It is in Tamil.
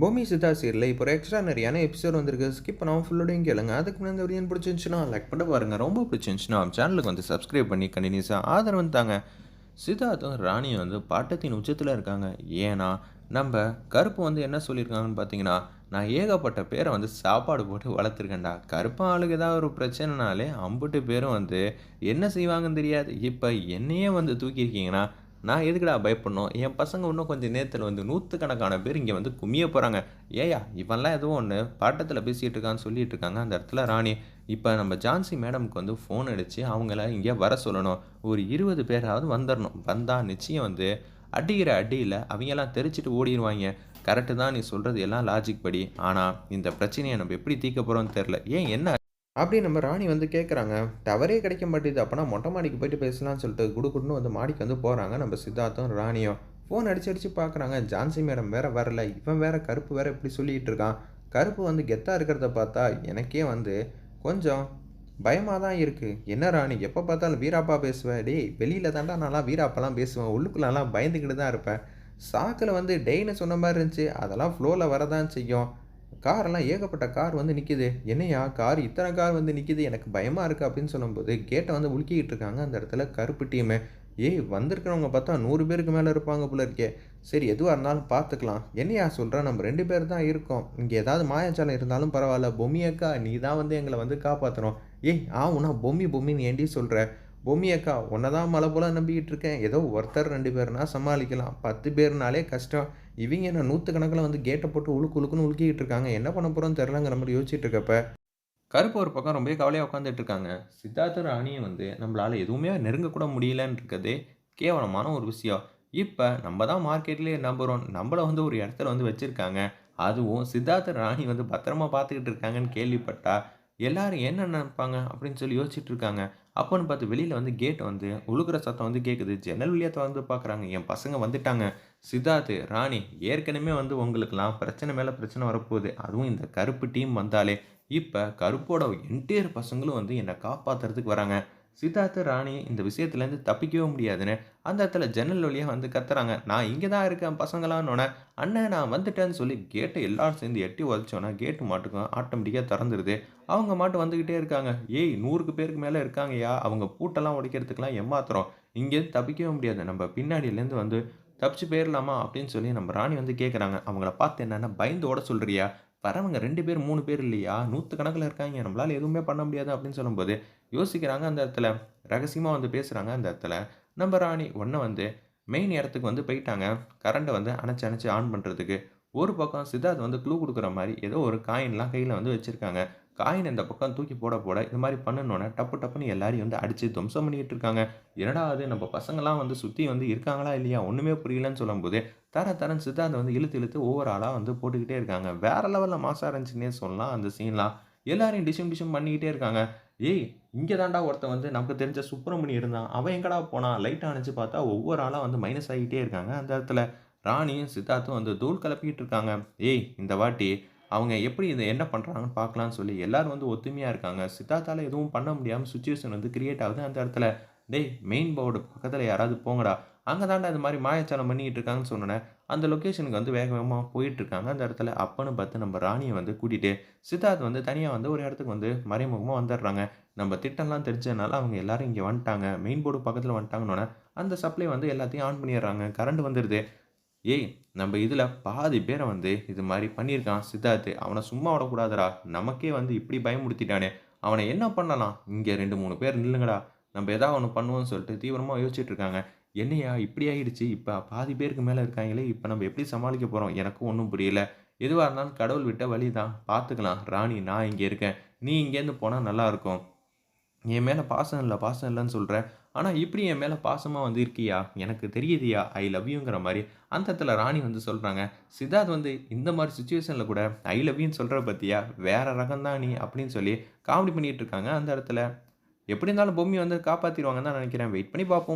பூமி சிதா சீரில் இப்போ ஒரு எக்ஸ்ட்ரா நிறையான எபிசோட் வந்திருக்கு. ஸ்கிப் பண்ணாமல் ஃபுல்லோடையும் கேளுங்க. அதுக்கு முன்னாடி இந்த வீடியோ பிடிச்சிருந்துச்சுன்னா லைக் பண்ண பாருங்க. ரொம்ப பிடிச்சிருந்துச்சுன்னா சேனலுக்கு வந்து சப்ஸ்கிரைப் பண்ணி கண்டினியூஸாக ஆதரவு வந்தாங்க சித்தார்த்தும் ராணியும் வந்து பாட்டத்தின் உச்சத்தில் இருக்காங்க. ஏன்னா நம்ம கருப்பு வந்து என்ன சொல்லியிருக்காங்கன்னு பார்த்தீங்கன்னா நான் ஏகப்பட்ட பேரை வந்து சாப்பாடு போட்டு வளர்த்துருக்கேன்டா. கருப்பு ஆளுக்கு ஏதாவது ஒரு பிரச்சனைனாலே அம்புட்டு பேரும் வந்து என்ன செய்வாங்கன்னு தெரியாது. இப்போ என்னையே வந்து தூக்கியிருக்கீங்கன்னா நான் எதுக்குடா பயப்படணும்? என் பசங்க இன்னும் கொஞ்சம் நேரத்தில் வந்து நூற்றுக்கணக்கான பேர் இங்கே வந்து குமிய போகிறாங்க ஏயா இவன்லாம் எதுவும் ஒன்று பாட்டத்தில் பேசிகிட்டு இருக்கான்னு சொல்லிட்டு இருக்காங்க. அந்த இடத்துல ராணி இப்போ நம்ம ஜான்சி மேடம்க்கு வந்து ஃபோன் அடித்து அவங்கள இங்கே வர சொல்லணும். ஒரு இருபது பேராவது வந்துடணும் வந்தால் நிச்சயம் வந்து அடிக்கிற அடியில் அவங்கெல்லாம் தெரிச்சிட்டு ஓடிடுவாங்க கரெக்டு தான் நீ சொல்கிறது எல்லாம் லாஜிக் படி. ஆனால் இந்த பிரச்சனையை நம்ம எப்படி தீர்க்க போகிறோம்னு தெரில ஏன் என்ன அப்படி நம்ம ராணி வந்து கேட்குறாங்க டவரே கிடைக்க மாட்டேது. அப்போனா மொட்டை மாடிக்கு போயிட்டு பேசலாம்னு சொல்லிட்டு குடுக்குடுன்னு வந்து மாடிக்கு வந்து போகிறாங்க நம்ம சித்தார்த்தும் ராணியும். ஃபோன் அடிச்சு அடிச்சு பார்க்குறாங்க ஜான்சி மேடம் வேற வரல. இவன் வேற கருப்பு வேற இப்படி சொல்லிட்டு இருக்கான். கருப்பு வந்து கெத்தாக இருக்கிறத பார்த்தா எனக்கே வந்து கொஞ்சம் பயமாக தான் இருக்குது என்ன ராணி? எப்போ பார்த்தாலும் வீராப்பா பேசுவேன் டேய் வெளியில் தாண்டா நான்லாம் வீராப்பாலாம் பேசுவேன். உள்ளுக்குள்ளலாம் பயந்துக்கிட்டு தான் இருப்பேன். சாக்கில் வந்து டெய்னு சொன்ன மாதிரி இருந்துச்சு. அதெல்லாம் ஃப்ளோவில் வரதான் செய்யும். காரெல்லாம் ஏகப்பட்ட கார் வந்து நிற்கிது என்னையா கார் இத்தனை கார் வந்து நிற்கிது எனக்கு பயமாக இருக்குது அப்படின்னு சொல்லும்போது கேட்டை வந்து உலுக்கிக்கிட்டு இருக்காங்க அந்த இடத்துல கருப்பு டீமு ஏய் வந்திருக்கிறவங்க பார்த்தா நூறு பேருக்கு மேலே இருப்பாங்க போல இருக்கே. சரி எதுவாக இருந்தாலும் பார்த்துக்கலாம். என்னையா சொல்கிறேன் நம்ம ரெண்டு பேர் தான் இருக்கோம். இங்கே ஏதாவது மாயாச்சாலம் இருந்தாலும் பரவாயில்ல. பொம்மியக்கா நீ தான் வந்து எங்களை வந்து காப்பாற்றணும் ஏய் ஆவுனா பொம்மி பொம்மின்னு ஏண்டி சொல்கிற பொம்மி அக்கா உன்னை தான் மலை போல நம்பிக்கிட்டு இருக்கேன். ஏதோ ஒருத்தர் ரெண்டு பேர்னா சமாளிக்கலாம். பத்து பேர்னாலே கஷ்டம். இவங்க என்ன நூற்றுக்கணக்கில் வந்து கேட்டை போட்டு உழுக்கு உழுக்குன்னு உழுக்கிட்டு இருக்காங்க. என்ன பண்ண போகிறோன்னு தெரிலங்கிற மாதிரி யோசிச்சுட்டு இருக்கப்ப கருப்பு ஒரு பக்கம் ரொம்ப கவலையாக உட்காந்துட்டு இருக்காங்க. சித்தார்த்த ராணியை வந்து நம்மளால் எதுவுமே நெருங்கக்கூட முடியலன்னு இருக்கிறதே கேவலமான ஒரு விஷயம். இப்போ நம்ம தான் மார்க்கெட்லேயே நம்புகிறோம் நம்மளை வந்து ஒரு இடத்துல வந்து வச்சுருக்காங்க. அதுவும் சித்தார்த்த ராணி வந்து பத்திரமா பார்த்துக்கிட்டு இருக்காங்கன்னு கேள்விப்பட்டா எல்லாரும் என்ன நினைப்பாங்க அப்படின்னு சொல்லி யோசிச்சுட்டு இருக்காங்க. அப்போன்னு பார்த்து வெளியில் வந்து கேட் வந்து உழுகுற சத்தம் வந்து கேட்குது ஜன்னல் வழியாக வந்து பார்க்குறாங்க. என் பசங்க வந்துட்டாங்க. சித்தார்த் ராணி ஏற்கனவே வந்து உங்களுக்கெல்லாம் பிரச்சனை மேலே பிரச்சனை வரப்போகுது. அதுவும் இந்த கருப்பு டீம் வந்தாலே. இப்போ கருப்போட என்டையர் பசங்களும் வந்து என்னை காப்பாற்றுறதுக்கு வராங்க. சித்தார்த்த ராணி இந்த விஷயத்துலேருந்து தப்பிக்கவே முடியாதுன்னு அந்த இடத்துல ஜன்னல் வழியாக வந்து கத்துறாங்க. நான் இங்கே தான் இருக்கேன் பசங்களான்னொன்னே அண்ணன் நான் வந்துட்டேன்னு சொல்லி கேட்டை எல்லாரும் சேர்ந்து எட்டி உதச்சோன்னா கேட்டு மாட்டுக்கும் ஆட்டோமேட்டிக்காக திறந்துருது. அவங்க மாட்டு வந்துக்கிட்டே இருக்காங்க. ஏய் நூறுக்கு பேருக்கு மேலே இருக்காங்கயா அவங்க பூட்டெல்லாம் உடைக்கிறதுக்கெல்லாம் ஏமாத்துறோம். இங்கேருந்து தப்பிக்கவே முடியாது. நம்ம பின்னாடியிலேருந்து வந்து தப்பிச்சு போயிடலாமா அப்படின்னு சொல்லி நம்ம ராணி வந்து கேட்குறாங்க அவங்கள பார்த்து என்னென்ன பயந்து ஓட சொல்கிறியா வரவங்க ரெண்டு பேர் மூணு பேர் இல்லையா? நூற்று கணக்கில் இருக்காங்க. நம்மளால் எதுவுமே பண்ண முடியாது அப்படின்னு சொல்லும்போது யோசிக்கிறாங்க அந்த இடத்துல. ரகசியமாக வந்து பேசுகிறாங்க அந்த இடத்துல. நம்ம ராணி ஒன்றை வந்து மெயின் இடத்துக்கு வந்து போயிட்டாங்க. கரண்ட்டை வந்து அணைச்சி அணைச்சி ஆன் பண்ணுறதுக்கு ஒரு பக்கம் சித்தார்த் வந்து க்ளூ கொடுக்குற மாதிரி ஏதோ ஒரு காயின்லாம் கையில் வந்து வச்சுருக்காங்க. காயின் இந்த பக்கம் தூக்கி போட போட இது மாதிரி பண்ணணுன்னே டப்பு டப்புன்னு எல்லாரையும் வந்து அடித்து துவம்சம் பண்ணிக்கிட்டு இருக்காங்க. என்னடா அது? நம்ம பசங்களாம் வந்து சுற்றி வந்து இருக்காங்களா இல்லையா? ஒன்றுமே புரியலன்னு சொல்லும்போது தர தரன் சித்தார்த்தை வந்து இழுத்து இழுத்து ஒவ்வொரு ஆளாக வந்து போட்டுக்கிட்டே இருக்காங்க. வேறு லெவலில் மாசாக இருந்துச்சுன்னே சொல்லலாம் அந்த சீன்லாம் எல்லாரையும் டிஷும் டிஷும் பண்ணிக்கிட்டே இருக்காங்க. ஏய் இங்கே தாண்டா ஒருத்தன் வந்து நமக்கு தெரிஞ்ச சுப்பிரமணி இருந்தான். அவன் எங்கடா போனான்? லைட் அணைச்சு பார்த்தா ஒவ்வொரு ஆளாக வந்து மைனஸ் ஆகிட்டே இருக்காங்க அந்த இடத்துல. ராணியும் சித்தார்த்தும் வந்து தூள் கலப்பிக்கிட்டு இருக்காங்க. ஏய் இந்த வாட்டி அவங்க எப்படி இதை என்ன பண்ணுறாங்கன்னு பார்க்கலான்னு சொல்லி எல்லோரும் வந்து ஒத்துமையாக இருக்காங்க. சித்தார்த்தால் எதுவும் பண்ண முடியாமல் சுச்சுவேஷன் வந்து கிரியேட் ஆகுது. அந்த இடத்துல டேய் மெயின் போர்டு பக்கத்தில் யாராவது போங்கடா. அங்கே தாண்டா இந்த மாதிரி மாயச்சாலம் பண்ணிக்கிட்டு இருக்காங்கன்னு சொன்னேன் அந்த லொக்கேஷனுக்கு வந்து வேக வேகமாக போயிட்டுருக்காங்க அந்த இடத்துல அப்பன்னு பார்த்து நம்ம ராணியை வந்து கூட்டிகிட்டு சித்தார்த் வந்து தனியாக வந்து ஒரு இடத்துக்கு வந்து மறைமுகமாக வந்துடுறாங்க. நம்ம திட்டம்லாம் தெரிஞ்சதுனால அவங்க எல்லாரும் இங்கே வந்துட்டாங்க. மெயின் போர்டு பக்கத்தில் வந்துட்டாங்கன்னொன்னே அந்த சப்ளை வந்து எல்லாத்தையும் ஆன் பண்ணிடுறாங்க. கரண்ட் வந்துடுது. ஏய் நம்ம இதில் பாதி பேரை வந்து இது மாதிரி பண்ணியிருக்கான் சித்தார்த்து. அவனை சும்மா விடக்கூடாதுடா. நமக்கே வந்து இப்படி பயமுடுத்திட்டானே அவனை என்ன பண்ணலாம்? இங்கே ரெண்டு மூணு பேர் நில்லுங்கடா. நம்ம எதாவது ஒன்று பண்ணுவோம்னு சொல்லிட்டு தீவிரமாக யோசிச்சுட்டு இருக்காங்க. என்னையா இப்படி ஆகிடுச்சு இப்போ பாதி பேருக்கு மேலே இருக்காங்களே. இப்போ நம்ம எப்படி சமாளிக்க போகிறோம் எனக்கும் ஒன்றும் புரியல. எதுவாக இருந்தாலும் கடவுள் விட்ட வழி தான் பார்த்துக்கலாம். ராணி நான் இங்கே இருக்கேன். நீ இங்கேருந்து போனால் நல்லாயிருக்கும் என் மேலே பாசம் இல்லை பாசம் இல்லைன்னு சொல்கிறேன் ஆனால் இப்படி என் மேலே பாசமாக வந்து இருக்கியா? எனக்கு தெரியுதியா? ஐ லவ் யூங்கிற மாதிரி அந்த இடத்துல ராணி வந்து சொல்கிறாங்க சித்தார்த் வந்து இந்த மாதிரி சுச்சுவேஷனில் கூட ஐ லவ் யூன்னு சொல்கிற பற்றியா வேறு ரகம் தான் நீ? அப்படின்னு சொல்லி காமெடி பண்ணிகிட்டு இருக்காங்க அந்த இடத்துல. எப்படி இருந்தாலும் பொம்மி வந்து காப்பாற்றிடுவாங்கன்னு தான் நினைக்கிறேன். வெயிட் பண்ணி பார்ப்போம்